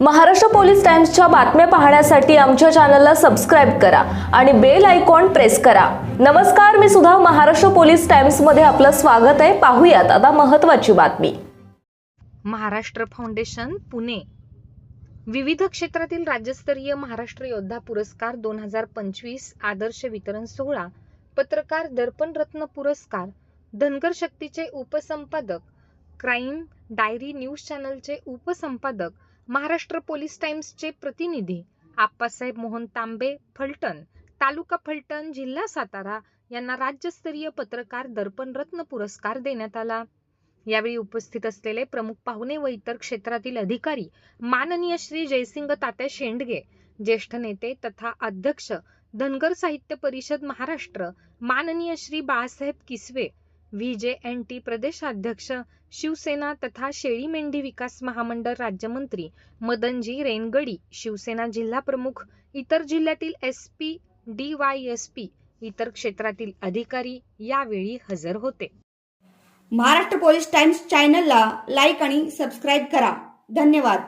Maharashtra police टाइम्सच्या बातम्या पाहण्यासाठी आमच्या चॅनलला सबस्क्राईब करा आणि बेल आयकॉन प्रेस करा. नमस्कार मी सुद्धा महाराष्ट्र पोलीस टाइम्समध्ये आपलं स्वागत आहे. पाहूयात आता महत्त्वाची बातमी. महाराष्ट्र फाउंडेशन पुणे. विविध क्षेत्रातील राज्यस्तरीय महाराष्ट्र योद्धा पुरस्कार दोन हजार पंचवीस आदर्श वितरण सोहळा पत्रकार दर्पण रत्न पुरस्कार धनगर शक्तीचे उपसंपादक क्राईम डायरी न्यूज चॅनलचे उपसंपादक महाराष्ट्र पोलीस टाइम्सचे प्रतिनिधी आप्पासाहेब मोहन तांबे फलटण तालुका फलटण जिल्हा सातारा यांना राज्यस्तरीय पत्रकार दर्पण रत्न पुरस्कार देण्यात आला. यावेळी उपस्थित असलेले प्रमुख पाहुणे व इतर क्षेत्रातील अधिकारी माननीय श्री जयसिंग तात्या शेंडगे ज्येष्ठ नेते तथा अध्यक्ष धनगर साहित्य परिषद महाराष्ट्र माननीय Shri Balasaheb Kiswe V J N T प्रदेशाध्यक्ष शिवसेना तथा शेळी मेंढी विकास महामंडळ राज्यमंत्री मदनजी रेनगडी शिवसेना जिल्हा प्रमुख इतर जिल्ह्यातील S P D Y S P इतर क्षेत्रातील अधिकारी यावेळी हजर होते. महाराष्ट्र पोलीस टाइम्स चॅनलला लाईक आणि सबस्क्राईब करा. धन्यवाद.